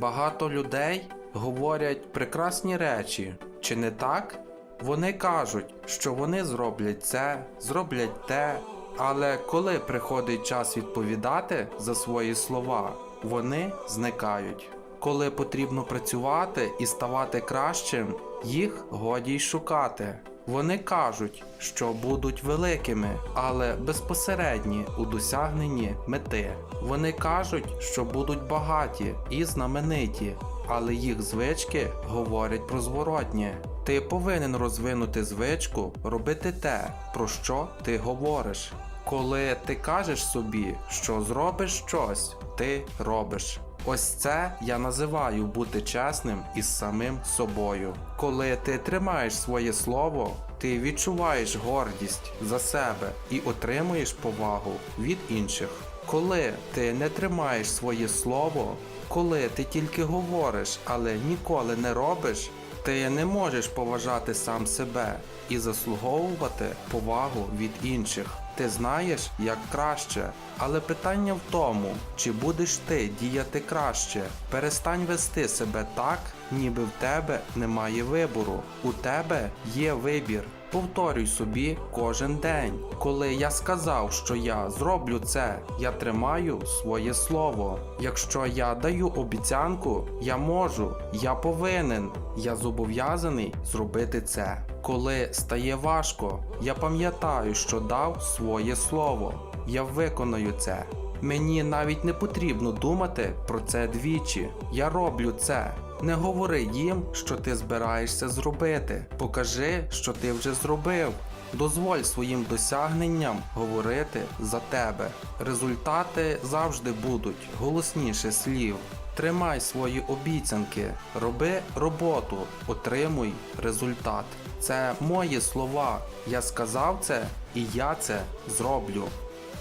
Багато людей говорять прекрасні речі, чи не так? Вони кажуть, що вони зроблять це, зроблять те, але коли приходить час відповідати за свої слова, вони зникають. Коли потрібно працювати і ставати кращим, їх годі й шукати. Вони кажуть, що будуть великими, але безпосередні у досягненні мети. Вони кажуть, що будуть багаті і знамениті, але їх звички говорять про зворотнє. Ти повинен розвинути звичку робити те, про що ти говориш. Коли ти кажеш собі, що зробиш щось, ти робиш. Ось це я називаю бути чесним із самим собою. Коли ти тримаєш своє слово, ти відчуваєш гордість за себе і отримуєш повагу від інших. Коли ти не тримаєш своє слово, коли ти тільки говориш, але ніколи не робиш, ти не можеш поважати сам себе і заслуговувати повагу від інших. Ти знаєш, як краще, але питання в тому, чи будеш ти діяти краще. Перестань вести себе так, ніби в тебе немає вибору. У тебе є вибір. Повторюй собі кожен день. Коли я сказав, що я зроблю це, я тримаю своє слово. Якщо я даю обіцянку, я можу, я повинен, я зобов'язаний зробити це. Коли стає важко, я пам'ятаю, що дав своє слово. Я виконаю це. Мені навіть не потрібно думати про це двічі. Я роблю це. Не говори їм, що ти збираєшся зробити. Покажи, що ти вже зробив. Дозволь своїм досягненням говорити за тебе. Результати завжди будуть голосніше слів. Тримай свої обіцянки, роби роботу, отримуй результат. Це мої слова. Я сказав це і я це зроблю.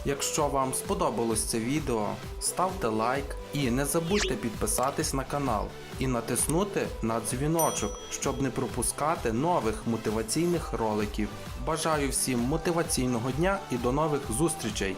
Якщо вам сподобалось це відео, ставте лайк і не забудьте підписатись на канал і натиснути на дзвіночок, щоб не пропускати нових мотиваційних роликів. Бажаю всім мотиваційного дня і до нових зустрічей!